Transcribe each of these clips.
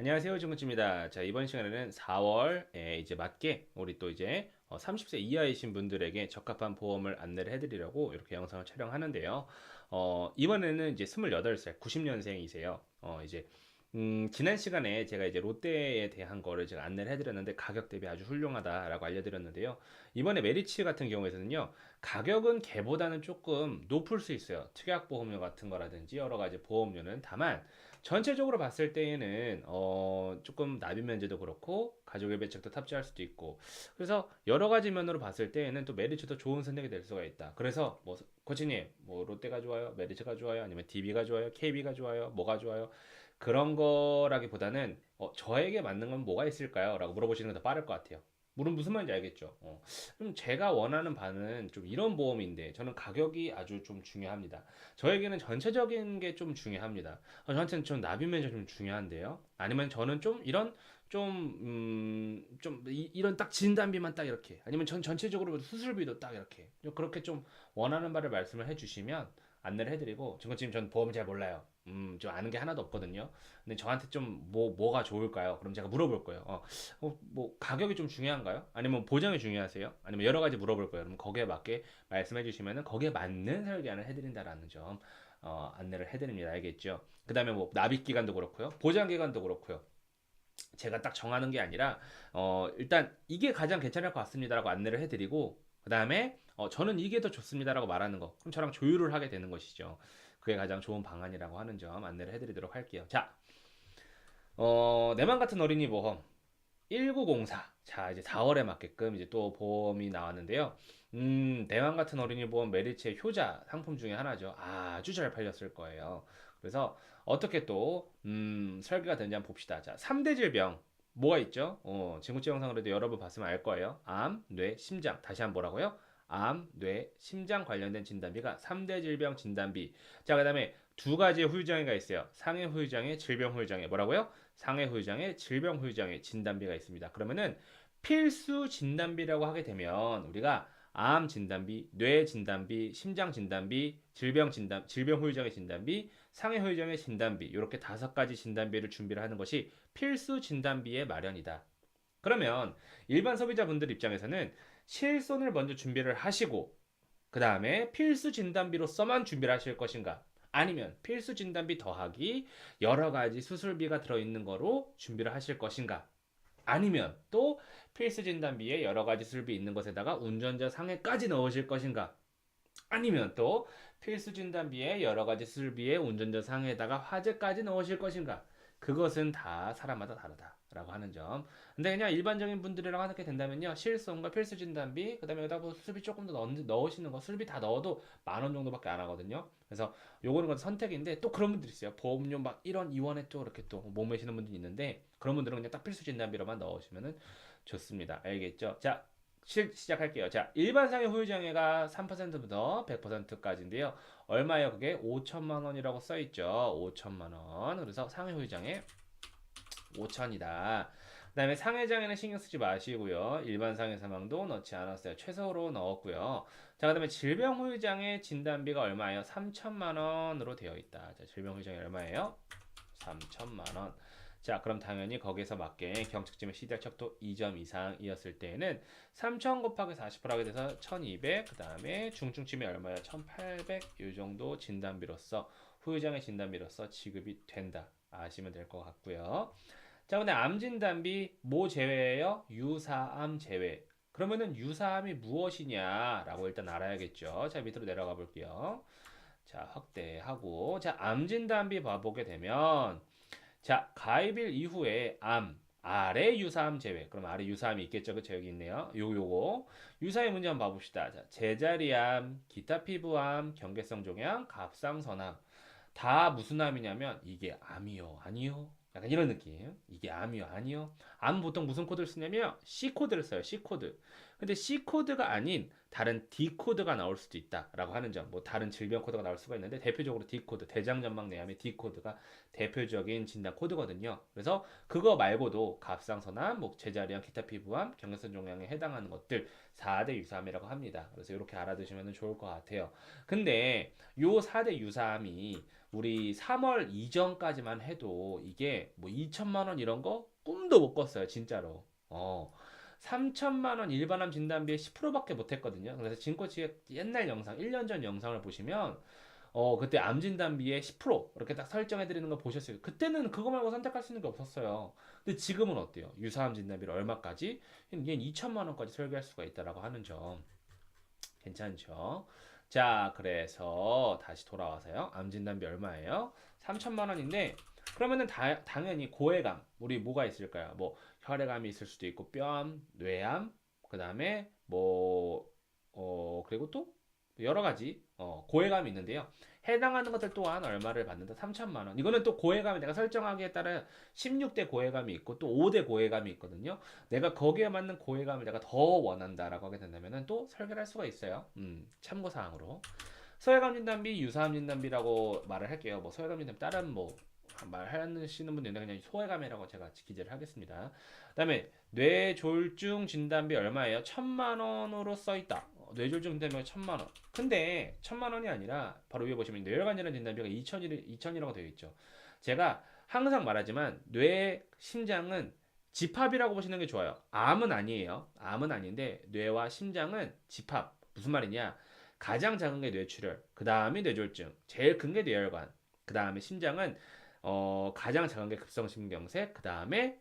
안녕하세요, 중구치입니다. 자, 이번 시간에는 4월에 이제 맞게 우리 또 이제 어, 30세 이하이신 분들에게 적합한 보험을 안내를 해드리려고 이렇게 영상을 촬영하는데요. 어, 이번에는 이제 28살, 90년생이세요. 어, 이제 음, 지난 시간에 제가 이제 롯데에 대한 거를 제가 안내를 해드렸는데 가격 대비 아주 훌륭하다라고 알려드렸는데요. 이번에 메리츠 같은 경우에서는요, 가격은 걔보다는 조금 높을 수 있어요. 특약보험료 같은 거라든지 여러 가지 보험료는. 다만, 전체적으로 봤을 때에는, 어, 조금 납입 면제도 그렇고, 가족 일배책도 탑재할 수도 있고, 그래서 여러 가지 면으로 봤을 때에는 또 메리츠도 좋은 선택이 될 수가 있다. 그래서 뭐, 코치님, 뭐, 롯데가 좋아요? 메리츠가 좋아요? 아니면 DB가 좋아요? KB가 좋아요? 뭐가 좋아요? 그런 거라기보다는 어, 저에게 맞는 건 뭐가 있을까요? 라고 물어보시는 게 더 빠를 것 같아요. 물은 무슨 말인지 알겠죠? 어. 좀 제가 원하는 바는 좀 이런 보험인데 저는 가격이 아주 좀 중요합니다. 저에게는 전체적인 게 좀 중요합니다. 어, 저한테는 좀 납입면제 좀 중요한데요. 아니면 저는 좀 이런 좀, 음, 좀 이, 이런 딱 진단비만 딱 이렇게 아니면 전 전체적으로 수술비도 딱 이렇게 좀 그렇게 좀 원하는 바를 말씀을 해주시면 안내를 해드리고 지금 전 보험 잘 몰라요. 음, 좀 아는 게 하나도 없거든요. 근데 저한테 좀 뭐, 뭐가 좋을까요? 그럼 제가 물어볼 거예요. 어, 어, 뭐, 가격이 좀 중요한가요? 아니면 보장이 중요하세요? 아니면 여러 가지 물어볼 거예요. 그럼 거기에 맞게 말씀해 주시면은 거기에 맞는 설계안을 해드린다라는 점, 어, 안내를 해드립니다. 알겠죠? 그 다음에 뭐, 납입 기간도 그렇고요. 보장 기간도 그렇고요. 제가 딱 정하는 게 아니라, 어, 일단 이게 가장 괜찮을 것 같습니다라고 안내를 해드리고, 그 다음에, 어, 저는 이게 더 좋습니다라고 말하는 거. 그럼 저랑 조율을 하게 되는 것이죠. 그게 가장 좋은 방안이라고 하는 점 안내를 해드리도록 할게요. 자, 어, 내맘 같은 어린이 보험 1904. 자, 이제 4월에 맞게끔 이제 또 보험이 나왔는데요. 음, 내맘 같은 어린이 보험 메리츠의 효자 상품 중에 하나죠. 아주 잘 팔렸을 거예요. 그래서 어떻게 또, 음, 설계가 되는지 한번 봅시다. 자, 3대 질병. 뭐가 있죠? 어, 진구치 영상으로도 여러 번 봤으면 알 거예요. 암, 뇌, 심장. 다시 한번 뭐라고요? 암, 뇌, 심장 관련된 진단비가 3대 질병 진단비. 자, 그 다음에 두 가지의 후유장애가 있어요. 상해 후유장애, 질병 후유장애. 뭐라고요? 상해 후유장애, 질병 후유장애 진단비가 있습니다. 그러면은 필수 진단비라고 하게 되면 우리가 암 진단비, 뇌 진단비, 심장 진단비, 질병 진단, 질병 후유장애 진단비, 상해 후유장애 진단비 이렇게 다섯 가지 진단비를 준비를 하는 것이 필수 진단비의 마련이다. 그러면 일반 소비자분들 입장에서는 실손을 먼저 준비를 하시고 그 다음에 필수 진단비로서만 준비를 하실 것인가? 아니면 필수 진단비 더하기 여러 가지 수술비가 들어있는 거로 준비를 하실 것인가? 아니면 또 필수 진단비에 여러 가지 수술비 있는 것에다가 운전자 상해까지 넣으실 것인가? 아니면 또 필수 진단비에 여러 가지 수술비에 운전자 상해에다가 화재까지 넣으실 것인가? 그것은 다 사람마다 다르다라고 하는 점. 근데 그냥 일반적인 분들이랑 하게 된다면요. 실손과 필수 진단비, 그다음에 여기다 뭐 수술비 조금 더 넣, 넣으시는 거, 수술비 다 넣어도 만 원 정도밖에 안 하거든요. 그래서 요거는 건 선택인데 또 그런 분들이 있어요. 보험료 막 1원, 2원에 또 이렇게 또 몸매시는 분들이 있는데 그런 분들은 그냥 딱 필수 진단비로만 넣으시면은 좋습니다. 알겠죠? 자, 시, 시작할게요. 자, 일반 상해 후유장애가 3%부터 100%까지인데요. 얼마예요? 그게 5천만 원이라고 써 있죠. 5천만 원. 그래서 상해 후유장애 5천이다. 그 다음에 상해장애는 신경 쓰지 마시고요. 일반 상해 사망도 넣지 않았어요. 최소로 넣었고요. 자, 그 다음에 질병 후유장애 진단비가 얼마예요? 3천만 원으로 되어 있다. 자, 질병 후유장애 얼마예요? 3천만 원. 자, 그럼 당연히 거기서 맞게 경측점의 CDR 척도 2점 이상이었을 때에는 3,000 곱하기 40% 하게 돼서 1,200, 그 다음에 중증침이 얼마야? 1,800, 이 정도 진단비로서, 후유장애 진단비로서 지급이 된다. 아시면 될 것 같고요. 자, 근데 암 진단비 뭐 제외예요? 유사암 제외. 그러면은 유사암이 무엇이냐 라고 일단 알아야겠죠. 자, 밑으로 내려가 볼게요. 자, 확대하고. 자, 암 진단비 봐보게 되면, 자, 가입일 이후에 암, 아래 유사암 제외. 그럼 아래 유사암이 있겠죠. 그쵸? 여기 있네요. 요, 요거. 유사의 문제 한번 봐봅시다. 자, 제자리암, 기타 피부암, 경계성 종양, 갑상선암. 다 무슨 암이냐면, 이게 암이요. 아니요. 약간 이런 느낌. 이게 암이요. 아니요. 암 보통 무슨 코드를 쓰냐면, C코드를 써요. C코드. 근데 C코드가 아닌 다른 D코드가 나올 수도 있다라고 하는 점. 뭐 다른 질병 코드가 나올 수가 있는데 대표적으로 D코드, 대장전막 내암의 D코드가 대표적인 진단 코드거든요. 그래서 그거 말고도 갑상선암, 목 제자리암, 기타 피부암, 경계선 종양에 해당하는 것들 4대 유사암이라고 합니다. 그래서 이렇게 알아두시면 좋을 것 같아요. 근데 요 4대 유사암이 우리 3월 이전까지만 해도 이게 뭐 2천만 원 이런 거 꿈도 못 꿨어요, 진짜로. 어. 3천만 원 일반암 진단비에 10%밖에 못 했거든요. 그래서 진코치의 옛날 영상, 1년 전 영상을 보시면 어, 그때 암 진단비에 10% 이렇게 딱 설정해 드리는 거 보셨어요. 그때는 그거 말고 선택할 수 있는 게 없었어요. 근데 지금은 어때요? 유사암 진단비를 얼마까지? 얘는 2천만 원까지 설계할 수가 있다라고 하는 점. 괜찮죠? 자, 그래서 다시 돌아와서요. 암 진단비 얼마예요? 3천만 원인데 그러면은 다, 당연히 고해감 우리 뭐가 있을까요? 뭐 혈액암이 있을 수도 있고 뼈암, 뇌암, 그 다음에 뭐 어, 그리고 또 여러 가지 어, 고해감이 있는데요. 해당하는 것들 또한 얼마를 받는다? 3천만 원. 이거는 또 고해감이 내가 설정하기에 따라 16대 고해감이 있고 또 5대 고해감이 있거든요. 내가 거기에 맞는 고해감을 내가 더 원한다라고 하게 된다면은 또 설계를 할 수가 있어요. 음, 참고 사항으로. 소외감 진단비, 유사암 진단비라고 말을 할게요. 뭐 소외감 진단비 다른 뭐 말하시는 분들은 그냥 소외감이라고 제가 기재를 하겠습니다. 그 다음에 뇌졸중 진단비 얼마예요? 천만 원으로 써 있다. 어, 뇌졸중 진단비가 천만 원. 근데 천만 원이 아니라 바로 위에 보시면 뇌혈관이라는 진단비가 2천이 2천이라고 되어 있죠. 제가 항상 말하지만 뇌 심장은 집합이라고 보시는 게 좋아요. 암은 아니에요. 암은 아닌데 뇌와 심장은 집합. 무슨 말이냐? 가장 작은 게 뇌출혈, 그 다음이 뇌졸중, 제일 큰 게 뇌혈관, 그 다음에 심장은 어, 가장 작은 게 급성심경색, 그 다음에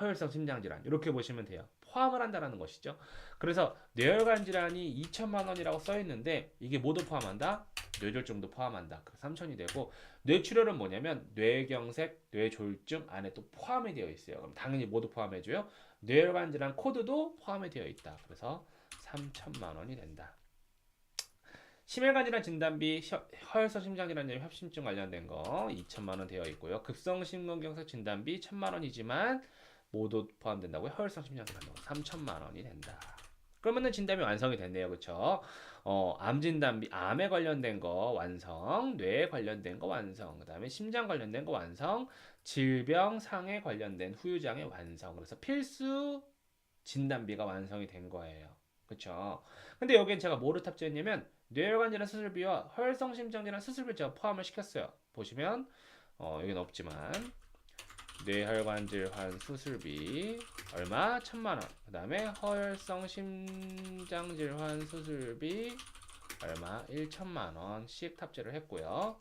허혈성 심장질환 이렇게 보시면 돼요. 포함을 한다라는 것이죠. 그래서 뇌혈관 질환이 2천만 원이라고 써 있는데 이게 모두 포함한다. 뇌졸중도 포함한다. 그래서 3천이 되고 뇌출혈은 뭐냐면 뇌경색, 뇌졸중 안에 또 포함이 되어 있어요. 그럼 당연히 모두 포함해 줘요. 뇌혈관 질환 코드도 포함이 되어 있다. 그래서 3천만 원이 된다. 심혈관 질환 진단비, 허혈성 심장질환 협심증 관련된 거 2천만 원 되어 있고요. 급성 심근경색 진단비 1천만 원이지만 모두 포함된다고요. 허혈성 심장질환 3천만 원이 된다. 그러면은 진단비 완성이 됐네요. 그렇죠? 어, 암 진단비, 암에 관련된 거 완성, 뇌에 관련된 거 완성, 그 다음에 심장 관련된 거 완성, 질병 상에 관련된 후유장애 완성. 그래서 필수 진단비가 완성이 된 거예요. 그렇죠? 근데 여기엔 제가 뭐를 탑재했냐면 뇌혈관 질환 수술비와 허혈성 심장 질환 수술비 제가 포함을 시켰어요. 보시면 어, 여기는 없지만 뇌혈관 질환 수술비 얼마? 천만 원. 그 다음에 허혈성 심장 질환 수술비 얼마? 1천만 원씩 탑재를 했고요.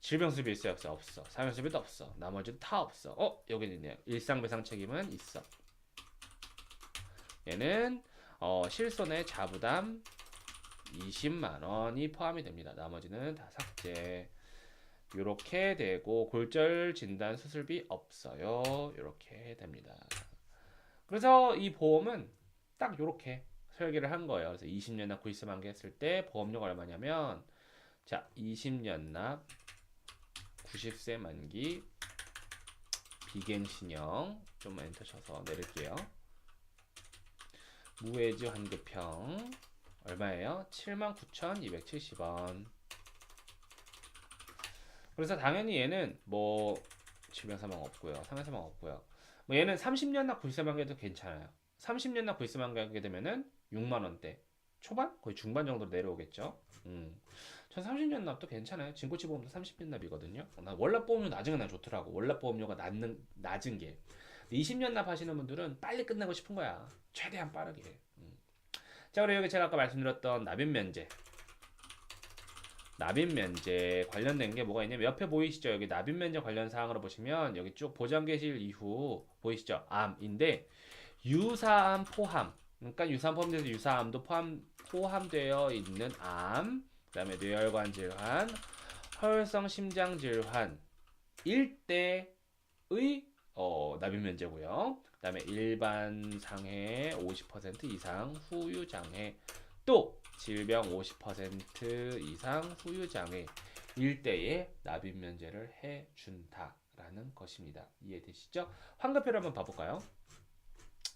질병 수비 있어요? 없어? 없어. 사명 수비도 없어. 나머지도 다 없어. 어, 여기 있네요. 일상 배상 책임은 있어. 얘는 어, 실손의 자부담 20만 원이 포함이 됩니다. 나머지는 다 삭제. 이렇게 되고 골절 진단 수술비 없어요. 이렇게 됩니다. 그래서 이 보험은 딱 이렇게 설계를 한 거예요. 그래서 20년 납 90만 개 했을 때 보험료가 얼마냐면 자 20년 납 90세 만기 비갱신형 좀 엔터 쳐서 내릴게요. 무해지 환급형 얼마예요? 79,270원. 그래서 당연히 얘는 뭐 질병 사망 없고요. 상해 사망 없고요. 뭐 얘는 30년 납 90만 개도 괜찮아요. 30년 납 90만 개 하게 되면은 6만 원대. 초반? 거의 중반 정도로 내려오겠죠. 음. 전 30년 납도 괜찮아요. 진코치 보험도 30년 납이거든요. 나 월납 보험료 낮은 게난 좋더라고. 월납 보험료가 낮은, 낮은 게. 20년 납 하시는 분들은 빨리 끝내고 싶은 거야. 최대한 빠르게. 음. 자, 그리고 여기 제가 아까 말씀드렸던 납입 면제. 납입 면제 관련된 게 뭐가 있냐면 옆에 보이시죠? 여기 납입 면제 관련 사항으로 보시면 여기 쭉 보장 개시 이후 보이시죠? 암인데 유사암 포함. 그러니까 유사암 포함돼서 유사암도 포함 포함되어 있는 암, 그다음에 뇌혈관 질환, 허혈성 심장 질환 일대의 어, 납입 면제고요. 그다음에 일반 상해 50% 이상 후유 장애 또 질병 50% 이상 후유 장애 일대에 납입 면제를 해 준다라는 것입니다. 이해되시죠? 환급표를 한번 봐 볼까요?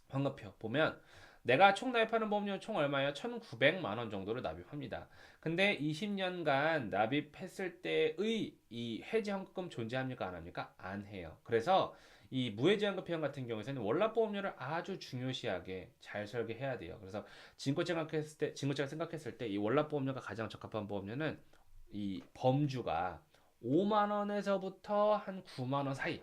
환급표 보면 내가 총 납입하는 보험료 총 얼마예요? 1,900만 원 정도를 납입합니다. 근데 20년간 납입했을 때의 이 해지 환급금 존재합니까? 안 합니까? 안 해요. 그래서 이 무해지환급형 같은 경우에는 월납보험료를 아주 중요시하게 잘 설계해야 돼요. 그래서 진코제 생각했을 때, 진코제가 생각했을 때 이 월납보험료가 가장 적합한 보험료는 이 범주가 5만 원에서부터 한 9만 원 사이.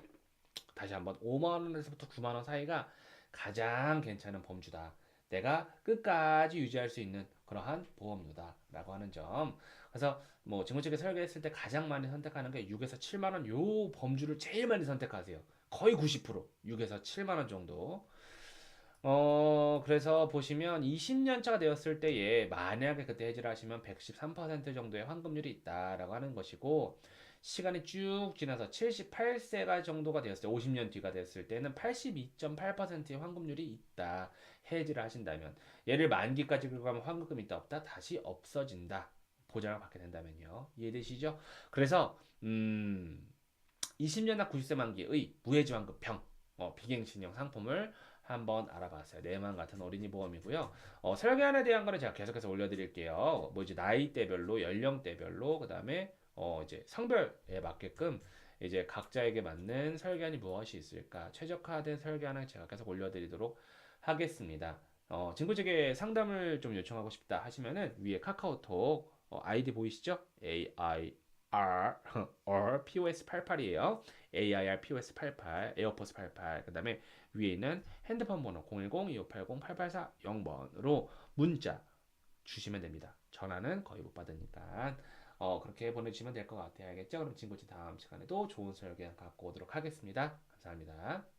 다시 한번 5만 원에서부터 9만 원 사이가 가장 괜찮은 범주다. 내가 끝까지 유지할 수 있는 그러한 보험료다라고 하는 점. 그래서 뭐 증권책에 설계했을 때 가장 많이 선택하는 게 6에서 7만 원 요 범주를 제일 많이 선택하세요. 거의 90% 6에서 7만 원 정도. 어, 그래서 보시면 20년 차가 되었을 때에 만약에 그때 해지를 하시면 113% 정도의 환급률이 있다라고 하는 것이고 시간이 쭉 지나서 78세가 정도가 되었을 때 50년 뒤가 됐을 때는 82.8%의 환급률이 있다. 해지를 하신다면 얘를 만기까지 긁고 가면 환급금이 있다 없다 다시 없어진다. 보장을 받게 된다면요. 이해되시죠? 그래서 음 20년나 90세 만기의 무해지 환급형 어, 비갱신형 상품을 한번 알아봤어요. 내만 같은 어린이 보험이고요. 어, 설계안에 대한 거는 제가 계속해서 올려드릴게요. 뭐 이제 나이대별로, 연령대별로, 그 다음에 어, 이제 성별에 맞게끔 이제 각자에게 맞는 설계안이 무엇이 있을까 최적화된 설계안을 제가 계속 올려드리도록 하겠습니다. 어, 친구에게 상담을 좀 요청하고 싶다 하시면은 위에 카카오톡 어, 아이디 보이시죠? A R or POS 88이에요. AIR POS 88, 에어포스 88. 그 다음에 위에 있는 핸드폰 번호 010-2580-8840번으로 문자 주시면 됩니다. 전화는 거의 못 받으니까 어, 그렇게 보내주시면 될 것 같아요. 알겠죠? 그럼 친구들 다음 시간에도 좋은 설계 갖고 오도록 하겠습니다. 감사합니다.